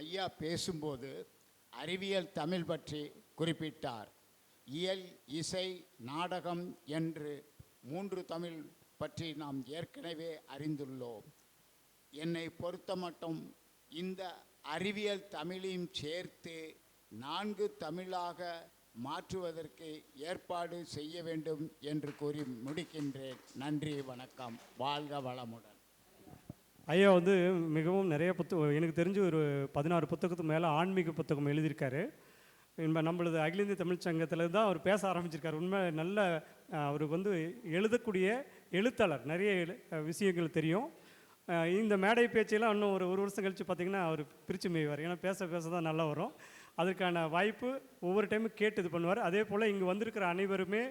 ஐயா பேசும்போது அறிவியல் தமிழ் பற்றி குறிப்பிட்டார். இயல் இசை நாடகம் என்று மூன்று தமிழ் பற்றி நாம் ஏற்கனவே அறிந்துள்ளோம். என்னை பொறுத்தமட்டும் இந்த அறிவியல் தமிழையும் சேர்த்து நான்கு தமிழாக மாற்றுவதற்கு ஏற்பாடு செய்ய வேண்டும் என்று கூறி முடிக்கின்றேன். நன்றி வணக்கம். வாழ்க வளமுடன். ஐயா வந்து மிகவும் நிறைய புத்தகம் எனக்கு தெரிஞ்சு ஒரு பதினாறு புத்தகத்துக்கு மேலே ஆன்மீக புத்தகம் எழுதியிருக்காரு. நம்ம நம்மளது அகில இந்திய தமிழ் சங்கத்தில் தான் அவர் பேச ஆரம்பிச்சிருக்காரு. உண்மை நல்ல அவருக்கு வந்து எழுதக்கூடிய எழுத்தாளர். நிறைய எழு விஷயங்கள் தெரியும். இந்த மேடை பேச்செல்லாம் இன்னும் ஒரு ஒரு வருஷம் கழித்து பார்த்திங்கன்னா அவர் பிரித்து மேய்வார். ஏன்னா பேச பேச தான் நல்லா வரும். அதற்கான வாய்ப்பு ஒவ்வொரு டைமும் கேட்டு இது பண்ணுவார். அதே போல் இங்கே வந்திருக்கிற அனைவருமே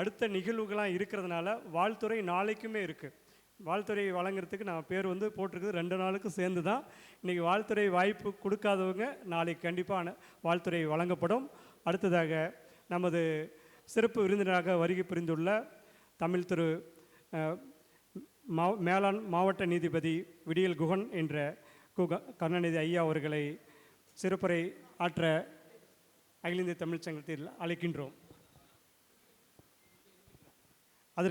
அடுத்த நிகழ்வுகளாக இருக்கிறதுனால வாழ்த்துறை நாளைக்குமே இருக்குது வாழ்த்துறை வழங்குறதுக்கு நான் பேர் வந்து போட்டிருக்குது. ரெண்டு நாளுக்கும் சேர்ந்து தான் இன்றைக்கி வாழ்த்துறை வாய்ப்பு கொடுக்காதவங்க நாளைக்கு கண்டிப்பாக வாழ்த்துறை வழங்கப்படும். அடுத்ததாக நமது சிறப்பு விருந்தினராக வருகை புரிந்துள்ள தமிழ் திரு மா- மேலாண் மாவட்ட நீதிபதி விடியல் குகன் என்ற குக கருணாநிதி ஐயா அவர்களை சிறப்புரை ஆற்ற அகில இந்திய தமிழ்ச்சங்கத்தில் அழைக்கின்றோம்.